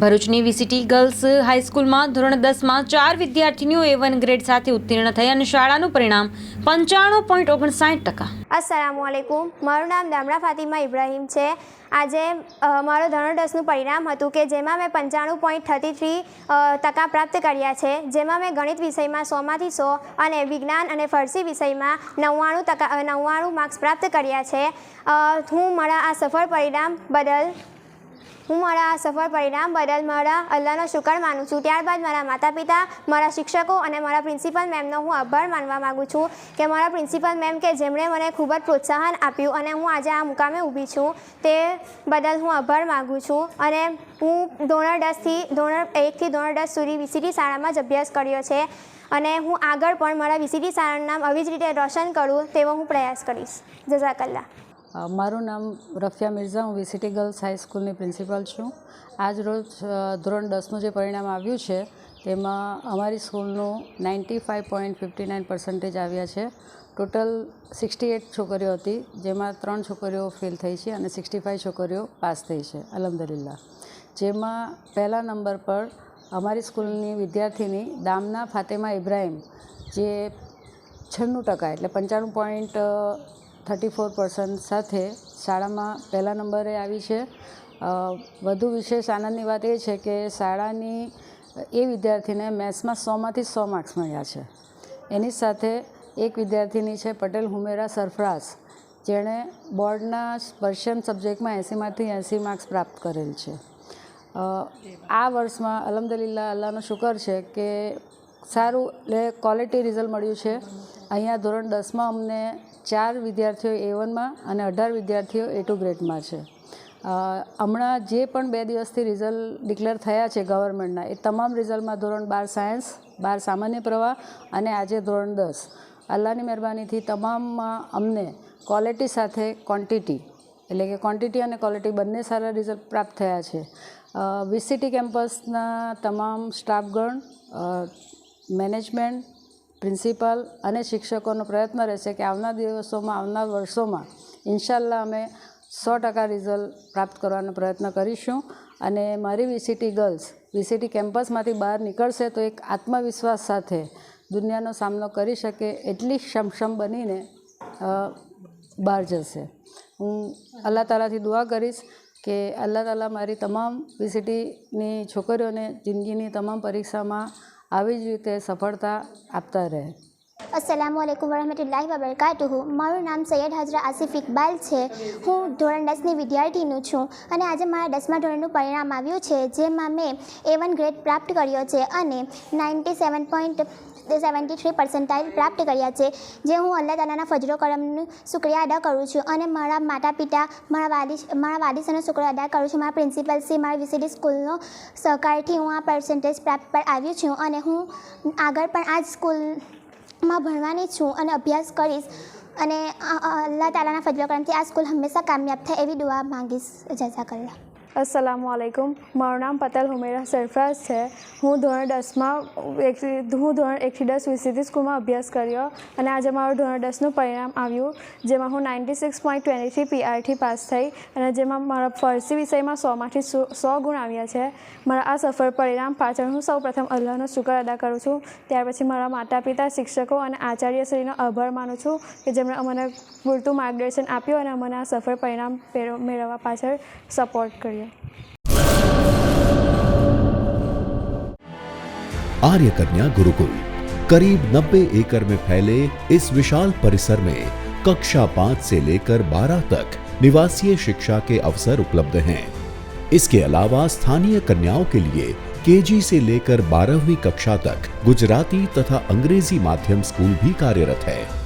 ભરૂચની VCT girls હાઈસ્કૂલમાં ધોરણ દસમાં ચાર વિદ્યાર્થીનીઓ એ વન ગ્રેડ સાથે ઉત્તીર્ણ થઈ અને શાળાનું પરિણામ પંચાણું પોઈન્ટ ઓગણસાઠ ટકા. અસલામ અલૈકુમ મારું નામ દામડા ફાતિમા ઇબ્રાહીમ છે. આજે મારું ધોરણ દસનું પરિણામ હતું કે જેમાં મેં પંચાણું પોઈન્ટ થર્ટી થ્રી ટકા પ્રાપ્ત કર્યા છે. જેમાં મેં ગણિત વિષયમાં સોમાંથી સો અને વિજ્ઞાન અને ફરસી વિષયમાં નવ્વાણું ટકા નવ્વાણું માર્ક્સ પ્રાપ્ત કર્યા છે. હું મારા આ સફળ પરિણામ બદલ હું મારા સફળ પરિણામ બદલ મારા અલ્લાહનો શુકર માનું છું. ત્યારબાદ મારા માતા પિતા મારા શિક્ષકો અને મારા પ્રિન્સિપલ મેમનો હું આભાર માનવા માગું છું કે મારા પ્રિન્સિપલ મેમ કે જેમણે મને ખૂબ જ પ્રોત્સાહન આપ્યું અને હું આજે આ મુકામે ઊભી છું તે બદલ હું આભાર માગું છું. અને હું ધોરણ દસથી ધોરણ એકથી ધોરણ દસ સુધી વીસીટી શાળામાં જ અભ્યાસ કર્યો છે અને હું આગળ પણ મારા વીસીટી શાળાનું નામ આવી જ રીતે રોશન કરું તેવો હું પ્રયાસ કરીશ. જઝાકલ્લા મારું નામ રફિયા મિર્ઝા, હું વીસીટી ગર્લ્સ હાઈસ્કૂલની પ્રિન્સિપાલ છું. આજ રોજ ધોરણ દસનું જે પરિણામ આવ્યું છે, તેમાં અમારી સ્કૂલનું ninety five point fifty nine percentage આવ્યા છે. ટોટલ સિક્સટી એટ છોકરીઓ હતી, જેમાં ત્રણ છોકરીઓ ફેલ થઈ છે અને સિક્સટી ફાઇવ છોકરીઓ પાસ થઈ છે, અલહમદુલિલ્લાહ. જેમાં પહેલા નંબર પર અમારી સ્કૂલની વિદ્યાર્થીની દામના ફાતેમા ઇબ્રાહીમ, જે છન્નું ટકા એટલે પંચાણું પોઈન્ટ થર્ટી ફોર પર્સન્ટ સાથે શાળામાં પહેલા નંબરે આવી છે. વધુ વિશેષ આનંદની વાત એ છે કે શાળાની એ વિદ્યાર્થીને મેથ્સમાં સોમાંથી સો માર્ક્સ મળ્યા છે. એની સાથે એક વિદ્યાર્થીની છે પટેલ હુમેરા સરફરાઝ. જેણે બોર્ડના પર્શિયન સબ્જેક્ટમાં એંસીમાંથી એંસી માર્ક્સ પ્રાપ્ત કરેલ છે. આ વર્ષમાં અલહમદુલિલ્લાહ, અલ્લાહનો શુકર છે કે સારું, એટલે ક્વોલિટી રિઝલ્ટ મળ્યું છે. અહીંયા ધોરણ દસમાં અમને ચાર વિદ્યાર્થીઓ એ વનમાં અને અઢાર વિદ્યાર્થીઓ એ ટુ ગ્રેડમાં છે. હમણાં જે પણ બે દિવસથી રિઝલ્ટ ડિક્લેર થયા છે ગવર્મેન્ટના એ તમામ રિઝલ્ટમાં ધોરણ બાર સાયન્સ બાર સામાન્ય પ્રવાહ અને આજે ધોરણ દસ. અલ્લાહની મહેરબાનીથી તમામમાં અમને ક્વોલિટી સાથે ક્વોન્ટિટી એટલે કે ક્વોન્ટિટી અને ક્વોલિટી બંને સારા રિઝલ્ટ પ્રાપ્ત થયા છે. વીસીટી કેમ્પસના તમામ સ્ટાફગણ મેનેજમેન્ટ, પ્રિન્સિપાલ અને શિક્ષકોનો પ્રયત્ન રહેશે કે આવનાર દિવસોમાં, આવનાર વર્ષોમાં ઇન્શાલ્લાહ અમે સો ટકા રિઝલ્ટ પ્રાપ્ત કરવાનો પ્રયત્ન કરીશું. અને મારી વીસીટી ગર્લ્સ, વીસીટી કેમ્પસમાંથી બહાર નીકળશે તો એક આત્મવિશ્વાસ સાથે દુનિયાનો સામનો કરી શકે એટલી ક્ષમક્ષમ બનીને બહાર જશે. હું અલ્લાહ તાલાથી દુઆ કરીશ કે અલ્લાહ તાલા મારી તમામ વીસીટીની છોકરીઓને જિંદગીની તમામ પરીક્ષામાં આવી જ રીતે સફળતા આપતા રહે. અસલામુ અલૈકુમ વરહમતુલ્લાહિ વબરકાતુહુ મારું નામ સૈયદ હઝરા આસિફ ઇકબાલ છે. હું ધોરણ દસની વિદ્યાર્થીનું છું અને આજે મારા દસમા ધોરણનું પરિણામ આવ્યું છે, જેમાં મેં એ વન ગ્રેડ પ્રાપ્ત કર્યો છે અને ninety seven point seventy three percentile પ્રાપ્ત કર્યા છે, જે હું અલ્લાહ તાલાના ફજરો કરમનું શુક્રિયા અદા કરું છું અને મારા માતા પિતા મારા વાલી, મારા વાલિસનો શુક્રિયા અદા કરું છું. મારા પ્રિન્સિપલ શ્રી, મારા વિસીડી સ્કૂલનો સહકારથી હું આ પર્સન્ટેજ પ્રાપ્ત પર આવ્યું છું અને હું આગળ પણ આ જ સ્કૂલ માં ભણવાની છું અને અભ્યાસ કરીશ અને અલ્લાહ તાલાના ફજલો કરમથી આ સ્કૂલ હંમેશા કામયાબ થાય એવી દુઆ માંગીશ. જઝાકલ્લા અસલામુ અલૈકુમ મારું નામ પટેલ હુમેરા સરફરાઝ છે. હું ધોરણ દસમાં હું ધોરણ એકથી દસ વીસીટી સ્કૂલમાં અભ્યાસ કર્યો અને આજે મારું ધોરણ દસનું પરિણામ આવ્યું, જેમાં હું ninety six point twenty three પીઆરથી pass થઈ અને જેમાં મારા ફરસી વિષયમાં સોમાંથી સો ગુણ આવ્યા છે. મારા આ સફળ પરિણામ પાછળ હું સૌ પ્રથમ અલ્લાહનો શુકર અદા કરું છું. ત્યાર પછી મારા માતા પિતા શિક્ષકો અને આચાર્યશ્રીનો આભાર માનું છું કે જેમણે અમને પૂરતું માર્ગદર્શન આપ્યું અને અમને આ સફળ પરિણામ મેળવવા પાછળ સપોર્ટ કર્યો. आर्य कन्या गुरुकुल, करीब 90 एकड़ में फैले इस विशाल परिसर में कक्षा पाँच से लेकर बारह तक निवासीय शिक्षा के अवसर उपलब्ध हैं। इसके अलावा स्थानीय कन्याओं के लिए केजी से लेकर बारहवीं कक्षा तक गुजराती तथा अंग्रेज़ी माध्यम स्कूल भी कार्यरत है।